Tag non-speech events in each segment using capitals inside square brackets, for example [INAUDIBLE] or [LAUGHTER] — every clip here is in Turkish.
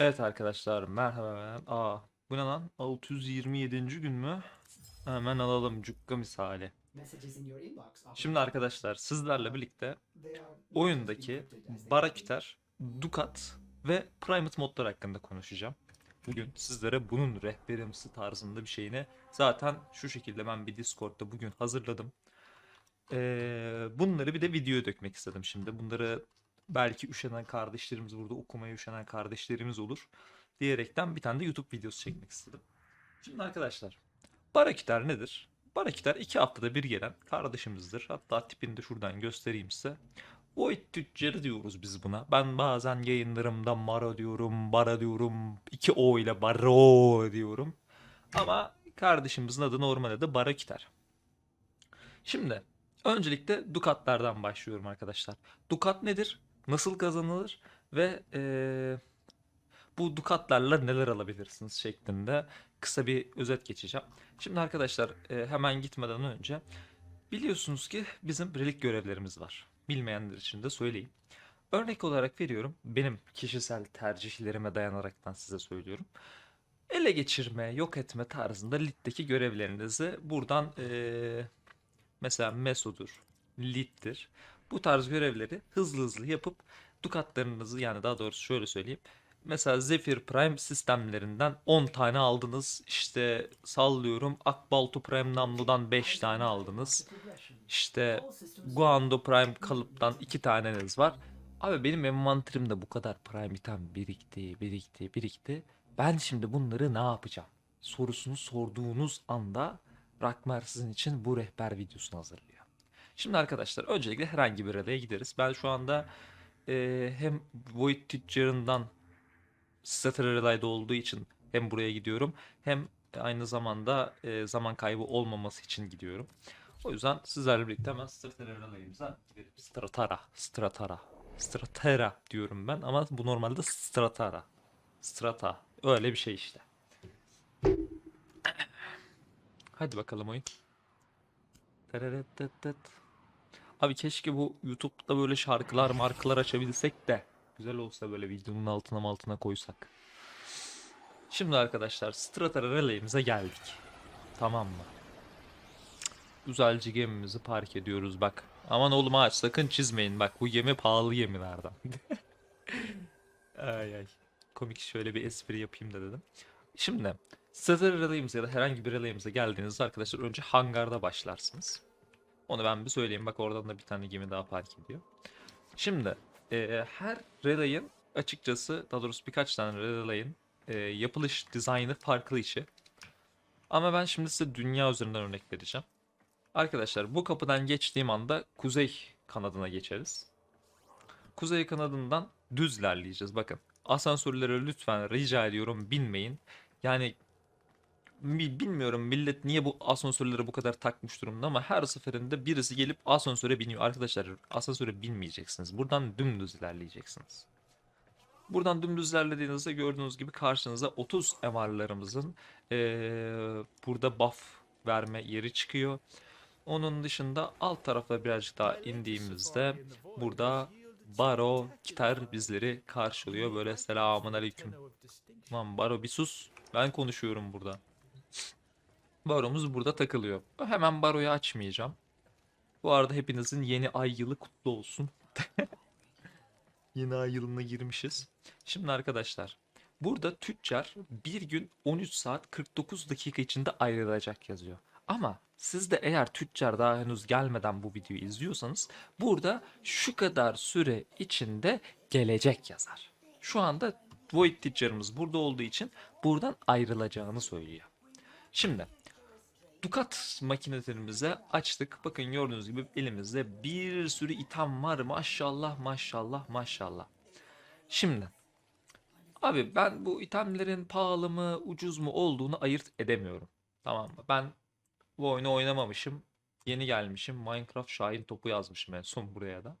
Evet arkadaşlar merhaba. Aa bu ne lan? 627. gün mü? Hemen alalım cukka misali. Şimdi arkadaşlar sizlerle birlikte oyundaki Baraküter, Dukat ve Primate modlar hakkında konuşacağım. Bugün sizlere bunun rehberimsi tarzında bir şeyini zaten şu şekilde ben bir Discord'da bugün hazırladım. Ee, bunları bir de videoya dökmek istedim şimdi. Bunları belki üşenen kardeşlerimiz burada okumaya üşenen kardeşlerimiz olur diyerekten bir tane de YouTube videosu çekmek istedim. Şimdi arkadaşlar Barakiter nedir? Barakiter iki haftada bir gelen kardeşimizdir. Hatta tipini de şuradan göstereyim size. Void tüccarı diyoruz biz buna. Ben bazen yayınlarımda Maro diyorum, Bara diyorum, iki O ile Baro diyorum. Ama kardeşimizin adı normal adı Barakiter. Şimdi öncelikle Dukatlardan başlıyorum arkadaşlar. Dukat nedir? Nasıl kazanılır? Ve eee, bu Dukatlarla neler alabilirsiniz şeklinde kısa bir özet geçeceğim. Şimdi arkadaşlar e, hemen gitmeden önce biliyorsunuz ki bizim relik görevlerimiz var. Bilmeyenler için de söyleyeyim. Örnek olarak veriyorum. Benim kişisel tercihlerime dayanaraktan size söylüyorum. Ele geçirme, yok etme tarzında Lid'deki görevlerinizi buradan e, mesela Meso'dur, Lid'dir. Bu tarz görevleri hızlı hızlı yapıp dukatlarınızı yani daha doğrusu şöyle söyleyeyim. Mesela Zephyr Prime sistemlerinden 10 tane aldınız. İşte sallıyorum Akbalto Prime namludan 5 tane aldınız. İşte Guando Prime kalıptan 2 taneniz var. Abi benim envanterimde bu kadar Prime item birikti, birikti, birikti. Ben şimdi bunları ne yapacağım? Sorusunu sorduğunuz anda Rakmer sizin için bu rehber videosunu hazırlıyor. Şimdi arkadaşlar öncelikle herhangi bir adaya gideriz. Ben şu anda eee, hem Void tüccarından Strategy Relay'da olduğu için hem buraya gidiyorum hem aynı zamanda eee, zaman kaybı olmaması için gidiyorum. O yüzden sizlerle birlikte hemen Strategy Relay'ımıza gidelim. Stratara, Stratara, Stratera diyorum ben ama bu normalde Stratara. Strata. Öyle bir şey işte. Hadi bakalım oyun. Tereretitit. Abi keşke bu YouTube'da böyle şarkılar markalar açabilsek de güzel olsa böyle videonun altına altına koysak. Şimdi arkadaşlar Strata Relay'imize geldik. Tamam mı? Güzelce gemimizi park ediyoruz bak. Aman oğlum ağaç sakın çizmeyin bak bu gemi pahalı gemilerden. [LAUGHS] ay ay. Komik şöyle bir espri yapayım da dedim. Şimdi Strata Relay'imize ya da herhangi bir relay'imize geldiğinizde arkadaşlar önce hangarda başlarsınız. Onu ben bir söyleyeyim. Bak oradan da bir tane gemi daha park ediyor. Şimdi e, her relay'in açıkçası daha doğrusu birkaç tane relay'in e, yapılış dizaynı farklı işi. Ama ben şimdi size dünya üzerinden örnek vereceğim. Arkadaşlar bu kapıdan geçtiğim anda kuzey kanadına geçeriz. Kuzey kanadından düz ilerleyeceğiz. Bakın asansörlere lütfen rica ediyorum binmeyin. Yani Bilmiyorum millet niye bu asansörlere bu kadar takmış durumda ama her seferinde birisi gelip asansöre biniyor. Arkadaşlar asansöre binmeyeceksiniz. Buradan dümdüz ilerleyeceksiniz. Buradan dümdüz ilerlediğinizde gördüğünüz gibi karşınıza 30 MR'larımızın eee, burada buff verme yeri çıkıyor. Onun dışında alt tarafa birazcık daha indiğimizde burada Baro Gitar bizleri karşılıyor. Böyle selamun aleyküm. Lan Baro bir sus. Ben konuşuyorum burada. Baromuz burada takılıyor. Hemen baroyu açmayacağım. Bu arada hepinizin yeni ay yılı kutlu olsun. [LAUGHS] Yeni ay yılına girmişiz. Şimdi arkadaşlar burada tüccar bir gün 13 saat 49 dakika içinde ayrılacak yazıyor. Ama siz de eğer tüccar daha henüz gelmeden bu videoyu izliyorsanız burada şu kadar süre içinde gelecek yazar. Şu anda Void tüccarımız burada olduğu için buradan ayrılacağını söylüyor. Şimdi Dukat makinelerimize açtık. Bakın gördüğünüz gibi elimizde bir sürü itham var. Maşallah maşallah maşallah. Şimdi abi ben bu itemlerin pahalı mı ucuz mu olduğunu ayırt edemiyorum. Tamam mı? Ben bu oyunu oynamamışım. Yeni gelmişim. Minecraft Şahin Topu yazmışım en son buraya da.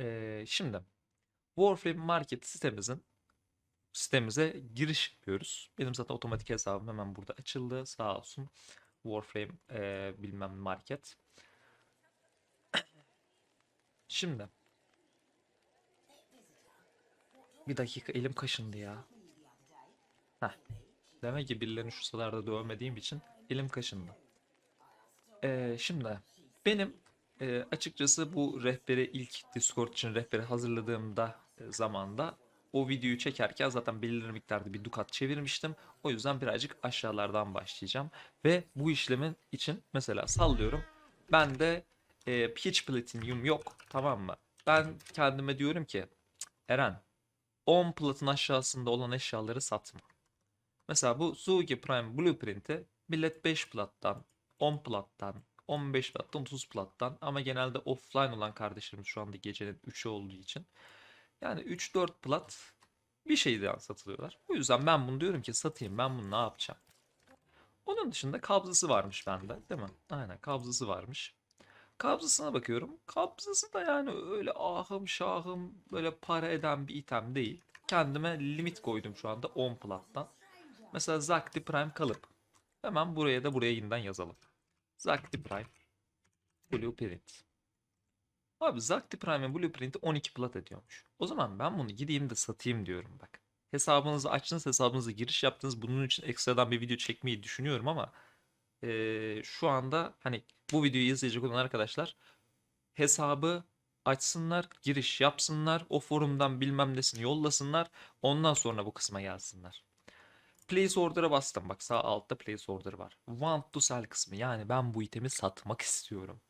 Ee, şimdi Warframe Market sitemizin sitemize giriş yapıyoruz. Benim zaten otomatik hesabım hemen burada açıldı. Sağ olsun. Warframe eee, bilmem market. Şimdi Bir dakika elim kaşındı ya. Heh. Demek ki birilerini şu sıralarda dövmediğim için elim kaşındı. Ee, şimdi benim e, açıkçası bu rehberi ilk Discord için rehberi hazırladığımda e, zamanda o videoyu çekerken zaten belirli miktarda bir dukat çevirmiştim. O yüzden birazcık aşağılardan başlayacağım. Ve bu işlemin için mesela sallıyorum. Ben de e, hiç platinyum yok tamam mı? Ben kendime diyorum ki Eren 10 platın aşağısında olan eşyaları satma. Mesela bu Zugi Prime Blueprint'i millet 5 plattan, 10 plattan, 15 plattan, 30 plattan ama genelde offline olan kardeşlerimiz şu anda gecenin 3'ü olduğu için yani 3-4 plat bir şeyden satılıyorlar. O yüzden ben bunu diyorum ki satayım ben bunu ne yapacağım? Onun dışında kabzası varmış bende değil mi? Aynen kabzası varmış. Kabzasına bakıyorum. Kabzası da yani öyle ahım şahım böyle para eden bir item değil. Kendime limit koydum şu anda 10 plattan. Mesela Zakti Prime kalıp. Hemen buraya da buraya yeniden yazalım. Zakti Prime Blueprint. Abi Zakti Prime Blueprint'i 12 plat ediyormuş. O zaman ben bunu gideyim de satayım diyorum bak. Hesabınızı açtınız, hesabınıza giriş yaptınız. Bunun için ekstradan bir video çekmeyi düşünüyorum ama eee, şu anda hani bu videoyu izleyecek olan arkadaşlar hesabı açsınlar, giriş yapsınlar, o forumdan bilmem nesini yollasınlar. Ondan sonra bu kısma gelsinler. Place order'a bastım. Bak sağ altta place order var. Want to sell kısmı. Yani ben bu itemi satmak istiyorum.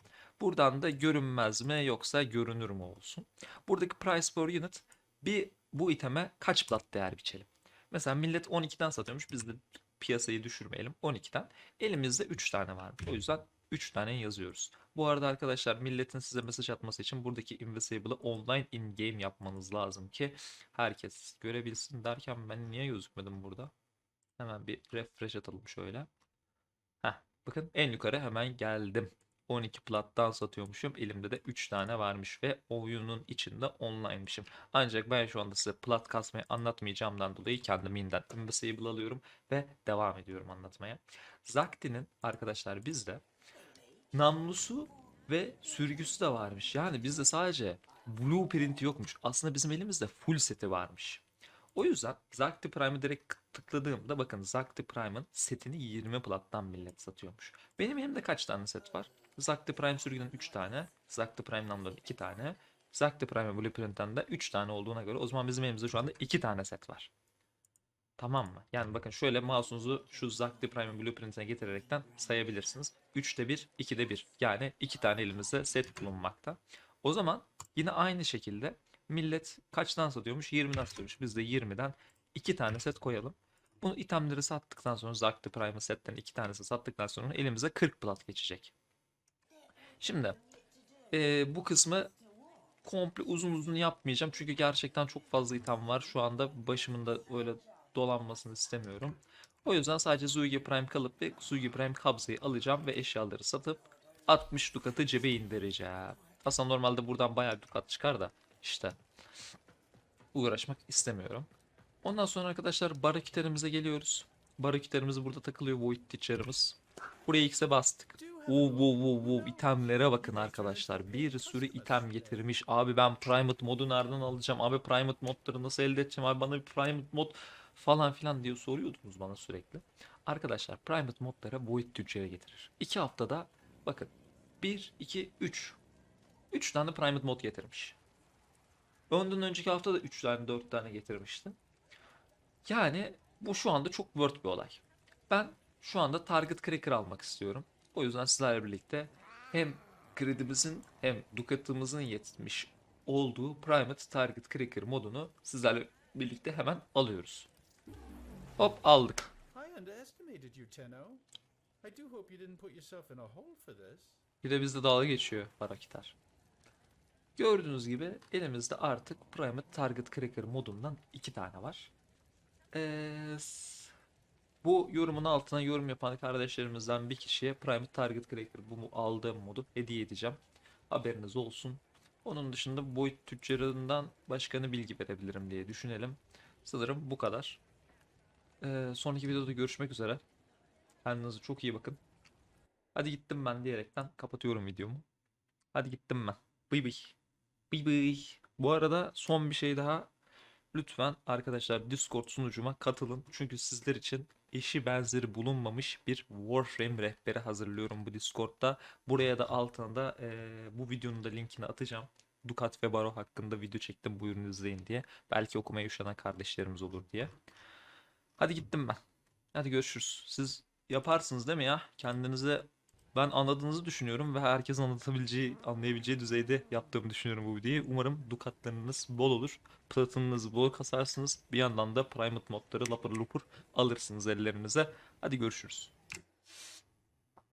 Buradan da görünmez mi yoksa görünür mü olsun. Buradaki price per unit bir bu iteme kaç plat değer biçelim. Mesela millet 12'den satıyormuş. Biz de piyasayı düşürmeyelim 12'den. Elimizde 3 tane varmış. O yüzden 3 tane yazıyoruz. Bu arada arkadaşlar milletin size mesaj atması için buradaki Invisible'ı online in game yapmanız lazım ki herkes görebilsin derken ben niye gözükmedim burada? Hemen bir refresh atalım şöyle. Heh, bakın en yukarı hemen geldim. 12 plattan satıyormuşum. Elimde de 3 tane varmış ve oyunun içinde online'mışım. Ancak ben şu anda size plat kasmayı anlatmayacağımdan dolayı kendimi yeniden Invisible alıyorum ve devam ediyorum anlatmaya. Zakti'nin arkadaşlar bizde namlusu ve sürgüsü de varmış. Yani bizde sadece blueprint yokmuş. Aslında bizim elimizde full seti varmış. O yüzden Zakti Prime'ı direkt tıkladığımda bakın Zakti Prime'ın setini 20 plattan millet satıyormuş. Benim elimde kaç tane set var? Zakti Prime sürgünün 3 tane, Zakti Prime namluların 2 tane, Zakti Prime Blueprint'ten de 3 tane olduğuna göre o zaman bizim elimizde şu anda 2 tane set var. Tamam mı? Yani bakın şöyle mouse'unuzu şu Zakti Prime Blueprint'ine getirerekten sayabilirsiniz. 3'te 1, 2'de 1. Yani 2 tane elimizde set bulunmakta. O zaman yine aynı şekilde millet kaçtan satıyormuş? 20'den satıyormuş. Biz de 20'den 2 tane set koyalım. Bunu itemleri sattıktan sonra Zakti Prime setten 2 tanesi sattıktan sonra elimize 40 plat geçecek. Şimdi eee, bu kısmı komple uzun uzun yapmayacağım. Çünkü gerçekten çok fazla item var. Şu anda başımın da öyle dolanmasını istemiyorum. O yüzden sadece Zugi Prime kalıp ve Zugi Prime kabzayı alacağım ve eşyaları satıp 60 dukatı cebe indireceğim. Aslında normalde buradan bayağı dukat çıkar da işte uğraşmak istemiyorum. Ondan sonra arkadaşlar barakiterimize geliyoruz. Barakiterimiz burada takılıyor Void Teacher'ımız. Buraya X'e bastık. Oo, wow, wow, wow. itemlere bakın arkadaşlar. Bir sürü item getirmiş. Abi ben Primate modu nereden alacağım? Abi Primate modları nasıl elde edeceğim? Abi bana bir Primate mod falan filan diye soruyordunuz bana sürekli. Arkadaşlar Primate modlara Void Tüccar'a getirir. 2 haftada bakın 1, 2, 3. 3 tane Primate mod getirmiş. Ondan önceki hafta da 3 tane 4 tane getirmişti. Yani bu şu anda çok worth bir olay. Ben şu anda Target Cracker almak istiyorum. O yüzden sizlerle birlikte hem kredimizin hem dukatımızın yetmiş olduğu Private Target Cracker modunu sizlerle birlikte hemen alıyoruz. Hop aldık. Bir de bizde dalga geçiyor Barakitar. Gördüğünüz gibi elimizde artık Private Target Cracker modundan iki tane var. Ee, bu yorumun altına yorum yapan kardeşlerimizden bir kişiye Private Target Cracker bu aldığım modu hediye edeceğim. Haberiniz olsun. Onun dışında boyut tüccarından başka ne bilgi verebilirim diye düşünelim. Sanırım bu kadar. Ee, sonraki videoda görüşmek üzere. Kendinize çok iyi bakın. Hadi gittim ben diyerekten kapatıyorum videomu. Hadi gittim ben. Bıy bıy. Bıy. Bu arada son bir şey daha. lütfen arkadaşlar Discord sunucuma katılın. Çünkü sizler için eşi benzeri bulunmamış bir Warframe rehberi hazırlıyorum bu Discord'da. Buraya da altına da eee, bu videonun da linkini atacağım. Dukat ve Baro hakkında video çektim buyurun izleyin diye. Belki okumaya üşenen kardeşlerimiz olur diye. Hadi gittim ben. Hadi görüşürüz. Siz yaparsınız değil mi ya? Kendinize ben anladığınızı düşünüyorum ve herkesin anlatabileceği, anlayabileceği düzeyde yaptığımı düşünüyorum bu videoyu. Umarım dukatlarınız bol olur. Platinınızı bol kasarsınız. Bir yandan da Primate modları lapır lupur alırsınız ellerinize. Hadi görüşürüz.